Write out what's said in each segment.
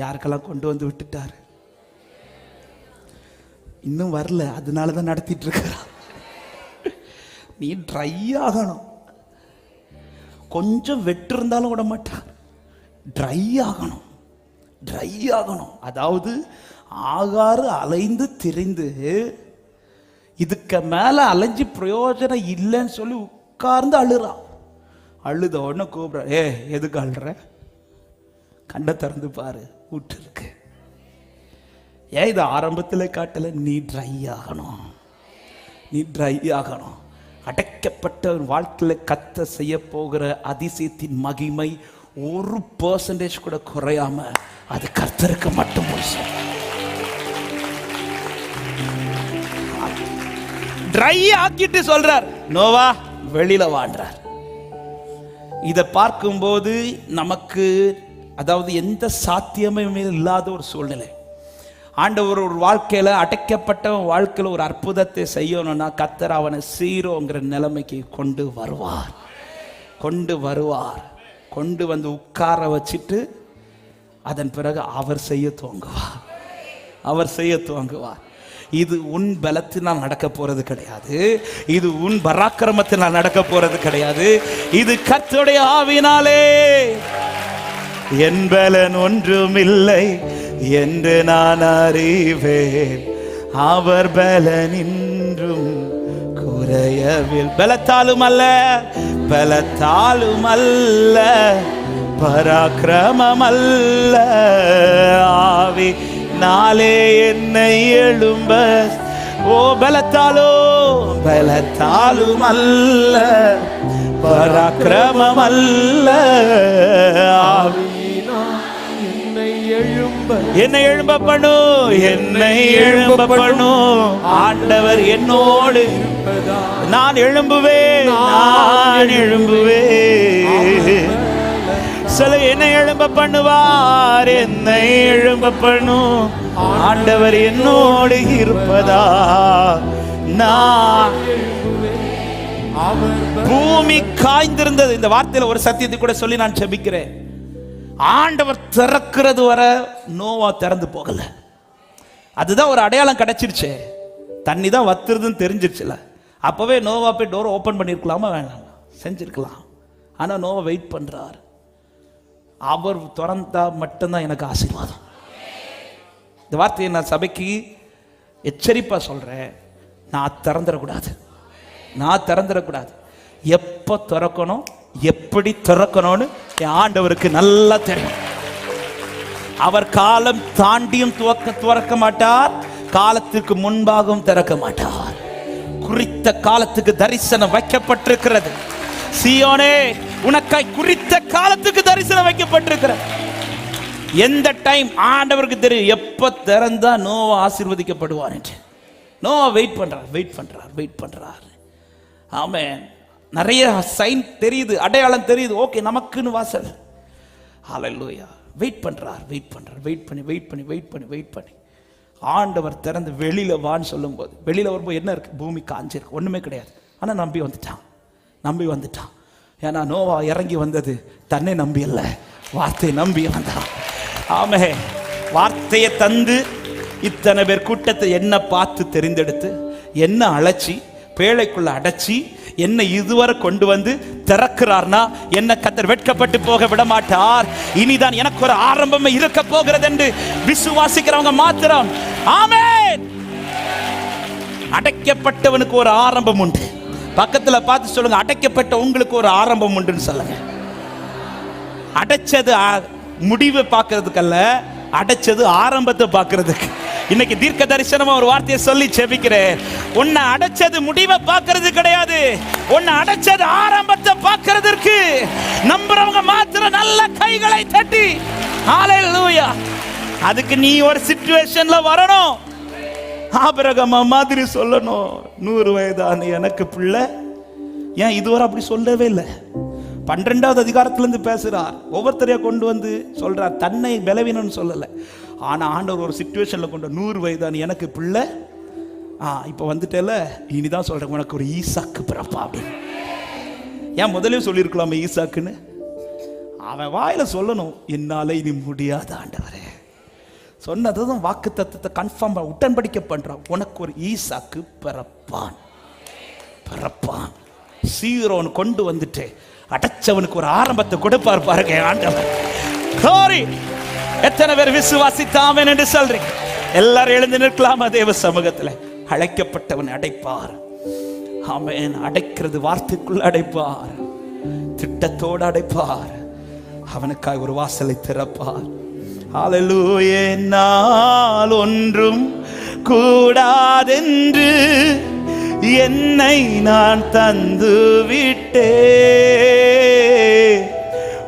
யாருக்கெல்லாம் கொண்டு வந்து விட்டுட்டாரு? இன்னும் வரல அதனால தான் நடத்திட்டு இருக்கிறா நீ ட்ரை ஆகணும். கொஞ்சம் வெட்டு இருந்தாலும் விட மாட்டார் ட்ரை ஆகணும். ட்ரை ஆகணும். அதாவது ஆகாறு அலைந்து திரிந்து இதுக்கு மேலே அலைஞ்சு பிரயோஜனம் இல்லைன்னு சொல்லி உட்கார்ந்து அழுறான். அழுத உடனே கூப்பிடுற ஏ எதுக்கு அழுற? கண்ணை திறந்து பாரு. விட்டுருக்கு ஏன் இது ஆரம்பத்தில் காட்டல? நீ ட்ரை ஆகணும். நீ ட்ரை ஆகணும். அடைக்கப்பட்ட வாழ்க்கையில் கத்த செய்ய போகிற அதிசயத்தின் மகிமை ஒரு பர்சன்டேஜ் கூட குறையாம அது கர்த்தருக்கு மட்டும் போய் ட்ரை ஆக்கிட்டு சொல்றார் நோவா வெளியில வாடுறார். இதை பார்க்கும்போது நமக்கு அதாவது எந்த சாத்தியமுமே இல்லாத ஒரு சூழ்நிலை. ஆண்டவர் ஒரு வாழ்க்கையில் அடைக்கப்பட்ட வாழ்க்கையில் ஒரு அற்புதத்தை செய்யணும்னா கத்தர் அவனை சீரோங்கிற நிலைமைக்கு கொண்டு வருவார். கொண்டு வருவார். கொண்டு வந்து உட்கார வச்சிட்டு அதன் பிறகு அவர் செய்ய துவங்குவார். அவர் செய்ய துவங்குவார். இது உன் பலத்தினால் நடக்க போறது கிடையாது. இது உன் பராக்கிரமத்தினால் நடக்க போறது கிடையாது. இது கத்துடைய ஆவினாலே என் பலன் ஒன்றுமில்லை என்று நான் அறிவேன். அவர் பலன் இன்றும் குறையவில். பலத்தாலும் அல்ல பலத்தாலும் அல்ல பராக்கிரமம் அல்ல. ஆவி நாளே என்னை எழும்ப. ஓ பலத்தாலோ பலத்தாலும் அல்ல பராக்கிரமம் அல்ல. என்னை எழும்ப பண்ணு என்னை எழும்ப பண்ணு ஆண்டவர் என்னோடு நான் எழும்புவேன் நான் எழும்புவேன். சில என்னை எழும்ப பண்ணுவார் என்னை எழும்ப பண்ணு ஆண்டவர் என்னோடு இருப்பதா நான் பூமி காய்ந்திருந்தது. இந்த வார்த்தையில ஒரு சத்தியத்தை கூட சொல்லி நான் செபிக்கிறேன் ஆண்டவர் திறக்கிறது வர நோவா திறந்து போகல. அதுதான் ஒரு அடையாளம் கிடைச்சிருச்சு. தண்ணி தான் வத்துறதுன்னு தெரிஞ்சிருச்சுல. அப்பவே நோவா போய் டோரை ஓப்பன் பண்ணியிருக்கலாமா வேணாம். செஞ்சிருக்கலாம். ஆனால் நோவா வெயிட் பண்ணுறார் அவர் திறந்தா மட்டும்தான் எனக்கு ஆசீர்வாதம். இந்த வார்த்தையை நான் சபைக்கு எச்சரிப்பாக சொல்கிறேன் நான் திறந்துடக்கூடாது. நான் திறந்துடக்கூடாது. எப்போ திறக்கணும் எப்படி திறக்கணும்னு என் ஆண்டவருக்கு நல்லா தெரியும். அவர் காலம் தாண்டியும் துவக்க துறக்க மாட்டார். காலத்திற்கு முன்பாகவும் திறக்க மாட்டார். குறித்த காலத்துக்கு தரிசனம் வைக்கப்பட்டிருக்கிறது. சியோனே உனக்காய் குறித்த காலத்துக்கு தரிசனம் வைக்கப்பட்டிருக்கிறது. எந்த டைம் ஆண்டவருக்கு தெரியும் எப்ப திறந்தா நோவா ஆசீர்வதிக்கப்படுவார் என்று. நோவா வெயிட் பண்றார் வெயிட் பண்றார் வெயிட் பண்றார். ஆமேன். நிறைய சைன் தெரியுது அடையாளம் தெரியுது. ஓகே நமக்குன்னு வாசல். ஹalleluya வெயிட் பண்ணுறார் வெயிட் பண்ணுறார் வெயிட் பண்ணி வெயிட் பண்ணி வெயிட் பண்ணி வெயிட் பண்ணி. ஆண்டவர் திறந்து வெளியில் வான்னு சொல்லும்போது வெளியில் வரும்போது என்ன இருக்குது பூமி காஞ்சிருக்கு. ஒன்றுமே கிடையாது. ஆனால் நம்பி வந்துட்டான். நம்பி வந்துட்டான். ஏன்னா நோவா இறங்கி வந்தது தன்னை நம்பி இல்லை வார்த்தையை நம்பி வந்தான். ஆமே வார்த்தையை தந்து இத்தனை பேர் கூட்டத்தை என்ன பார்த்து தெரிந்தெடுத்து என்ன அழைச்சி பேழைக்குள்ள அடைச்சி என்னை இதுவரை கொண்டு வந்து திறக்கிறார்னா என்ன கத்தர் வெட்கப்பட்டு போக விட மாட்டார் இனிதான் எனக்கு ஒரு ஆரம்பம் இருக்க போகிறது என்று விசுவாசிக்கிறவங்க மாத்திரம். ஆமென். அடைக்கப்பட்டவனுக்கு ஒரு ஆரம்பம் உண்டு. பக்கத்துல பார்த்து சொல்லுங்க அடைக்கப்பட்ட உங்களுக்கு ஒரு ஆரம்பம் உண்டுன்னு சொல்லுங்க. அடைச்சது ஆ- முடிவை பார்க்கறதுக்கல்ல அடைச்சது ஆரம்பத்தை பார்க்கறதுக்கு. இன்னைக்கு தீர்க்க தரிசனமா ஒரு வார்த்தையை சொல்லி செபிக்கிறேன் உன்னை அடைச்சது முடிவை பார்க்கறது கிடையாது. உன்னை அடைச்சது ஆரம்பத்தை பார்க்கறதற்கு நம்புறவங்க மாத்திரம் நல்ல கைகளை தட்டி. ஹalleluya அதுக்கு நீ ஒரு சிச்சுவேஷன்ல வரணும். ஆபிரகம மாதிரி சொல்லணும். நூறு வயதான எனக்கு பிள்ளை. ஏன் இதுவரை அப்படி சொல்லவே இல்லை? பன்னிரெண்டாவது அதிகாரத்திலேருந்து பேசுகிறார் ஒவ்வொருத்தரையாக கொண்டு வந்து சொல்கிறார் தன்னை பலவீனம்னு சொல்லலை. ஆனால் ஆண்டவர் ஒரு சுச்சுவேஷனில் கொண்ட நூறு வயதான எனக்கு பிள்ளை. ஆ இப்போ வந்துட்டேல இனிதான் சொல்கிறேன் உனக்கு ஒரு ஈசாக்கு பிறப்பா அப்படின்னு. ஏன் முதலே சொல்லியிருக்கலாமே ஈசாக்குன்னு? அவன் வாயில் சொல்லணும் என்னால் இனி முடியாத ஆண்டவரே. சொன்னதும் வாக்கு தத்துவத்தை கன்ஃபார்ம் உடன்படிக்கை பண்ணுறான் உனக்கு ஒரு ஈசாக்கு பிறப்பான். பிறப்பான். சீரோன் கொண்டு வந்துட்டு அடைச்சவனுக்கு ஒரு ஆரம்பத்தை கொடுப்பார் பாருங்க ஆண்டவர். சாரி எத்தனை பேர் விசுவாசித்தாமன் என்று சொல்றீங்க? எல்லாரும் எழுந்து நிற்கலாமா தேவ சமூகத்துல? அழைக்கப்பட்டவன் அடைப்பார். ஆமென் அடைக்கிறது வார்த்தைக்குள்ள அடைப்பார். திட்டத்தோடு அடைப்பார். அவனுக்காய் ஒரு வாசலை திறப்பார். ஹalleluya என்னால் ஒன்றும் கூடாதென்று என்னை நான் தந்து விட்டே.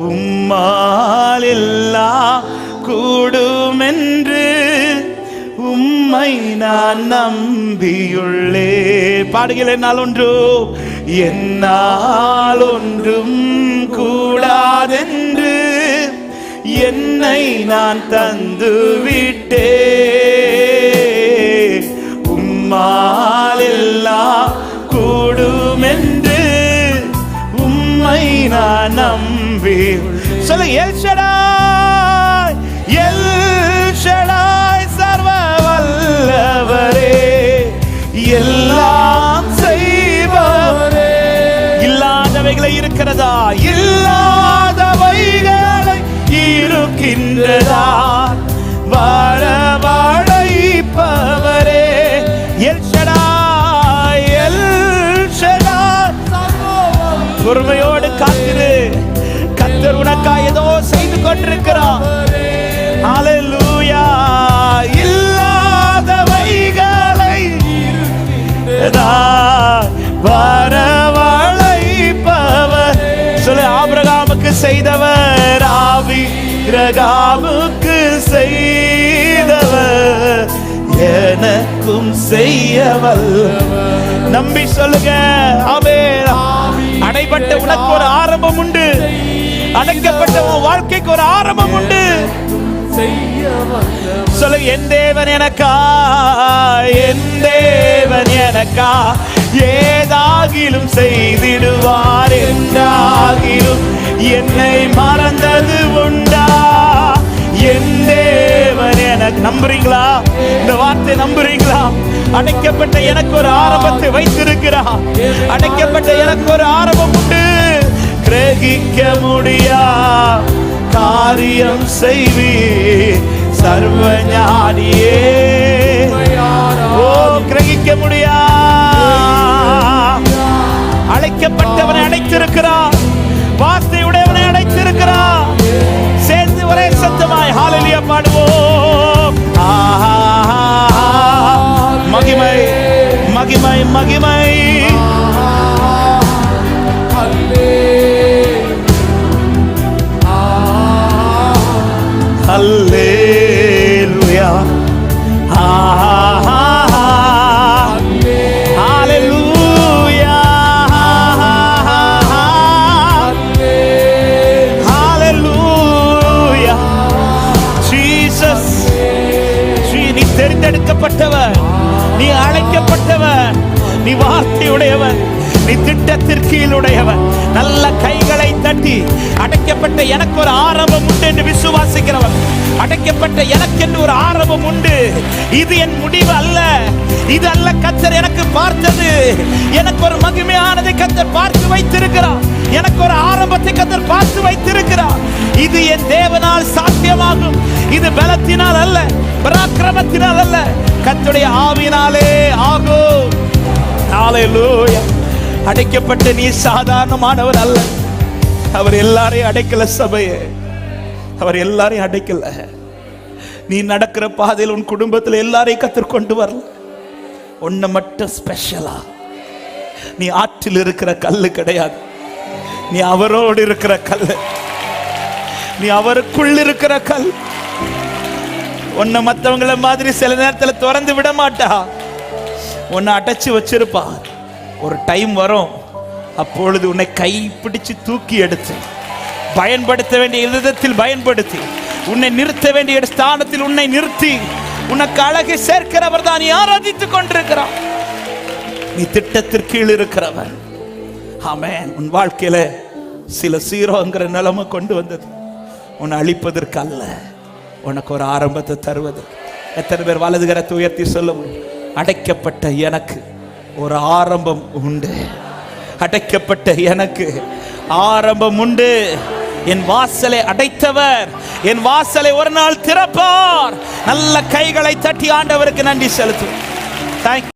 உம்மால் எல்லாம் கூடுமென்று உம்மை நான் நம்பியுள்ளே. பாடுகிறேன் என்னால் ஒன்று என்னால் ஒன்றும் கூடாதென்று என்னை நான் தந்து விட்டே உம்மாலெல்லாம் கூடுமென்று உம்மை நான் நம்பி சொல்ல எல்ஷடாய் இல்லாதவைகளை இருக்கின்றதா? செய்தவர் ஆவி ரகாமுக்கு செய்தவர் எனக்கும் செய்யவல். நம்பி சொல்லுங்க அவே அடைபட்ட உனக்கு ஒரு ஆரம்பம் உண்டு. அடைக்கப்பட்ட உன் வாழ்க்கைக்கு ஒரு ஆரம்பம் உண்டு. செய்ய சொல்லு என் தேவன் எனக்கா? என் தேவன் எனக்கா? ஏதாகிலும் செய்திடுவார் என்றாகிலும் என்னை மறந்தது உண்டா? என் தேவன் எனக்கு நம்புறீங்களா? இந்த வார்த்தை நம்புறீங்களா? அடைக்கப்பட்ட எனக்கு ஒரு ஆரம்பத்தை வைத்திருக்கிறா. அடைக்கப்பட்ட எனக்கு ஒரு ஆரம்பம் உண்டு. கிரகிக்க முடியா? காரியம் செய்வி. சர்வ ஞானியே. ஓ கிரகிக்க முடியா? அழைக்கப்பட்டவனை அடைத்திருக்கிறார் மகிமை. நீ வார்த்தையுடையவன் நீ திட்டத்திற்கீழுடையவன் நல்ல கைகளை தட்டி அடைக்கப்பட்ட எனக்கு ஒரு ஆரம்பம் உண்டு என்று விசுவாசிக்கிறவன் அடைக்கப்பட்ட எனக்கு என்று ஒரு ஆரம்பம் உண்டு. இது என் முடிவு அல்ல. இது அல்ல கத்தர் எனக்கு பார்த்தது. எனக்கு ஒரு மகிமையானதை கத்தர் பார்த்து வைத்திருக்கிறார். எனக்கு ஒரு ஆரம்பத்தை கத்தர் பார்த்து வைத்திருக்கிறார். இது என் தேவனால் சாத்தியமாகும். இது பலத்தினால் அல்ல பராக்கிரமத்தினால் அல்ல. கத்துடைய ஆவினாலே ஆகும். ஹalleluya அடைக்கப்பட்ட நீ சாதாரணமானவர் அல்ல. அவர் எல்லாரையும் அடைக்கல சபையே. அவர் எல்லாரையும் அடைக்கல. நீ நடக்கிற பாதையில் உன் குடும்பத்தில் எல்லாரையும் கத்தர் கொண்டு வரல. உன்னை மட்டும் ஸ்பெஷலா நீ ஆற்றில் இருக்கிற கல்லு கிடையாது. நீ அவரோடு இருக்கிற கல்லு. நீ அவருக்குள் இருக்கிற கல். உன்னை மற்றவங்கள மாதிரி சில நேரத்தில் திறந்து விட மாட்டா. உன்னை அடைச்சு வச்சிருப்பா. ஒரு டைம் வரும். அப்பொழுது உன்னை கை பிடிச்சு தூக்கி எடுத்து பயன்படுத்த வேண்டிய விதத்தில் பயன்படுத்தி உன்னை நிறுத்த வேண்டிய ஸ்தானத்தில் உன்னை நிறுத்தி உனக்கு அழகை சேர்க்கிறவர் தான் நீ ஆராதித்துக் கொண்டிருக்கிறான். நீ திட்டத்திற்கீழ் இருக்கிறவன். ஆமென். உன் வாழ்க்கையில சில சீரோங்கிற நிலைமை கொண்டு வந்தது. உன்னை அழிப்பதற்கு அல்ல உனக்கு ஒரு ஆரம்பத்தை தருவது. எத்தனை பேர் வலதுகரத்தை உயர்த்தி சொல்ல முடியும் அடைக்கப்பட்ட எனக்கு ஒரு ஆரம்பம் உண்டு. அடைக்கப்பட்ட எனக்கு ஆரம்பம் உண்டு. என் வாசலை அடைத்தவர் என் வாசலை ஒரு நாள் திறப்பார். நல்ல கைகளை தட்டி ஆண்டவருக்கு நன்றி செலுத்தும் தேங்க்யூ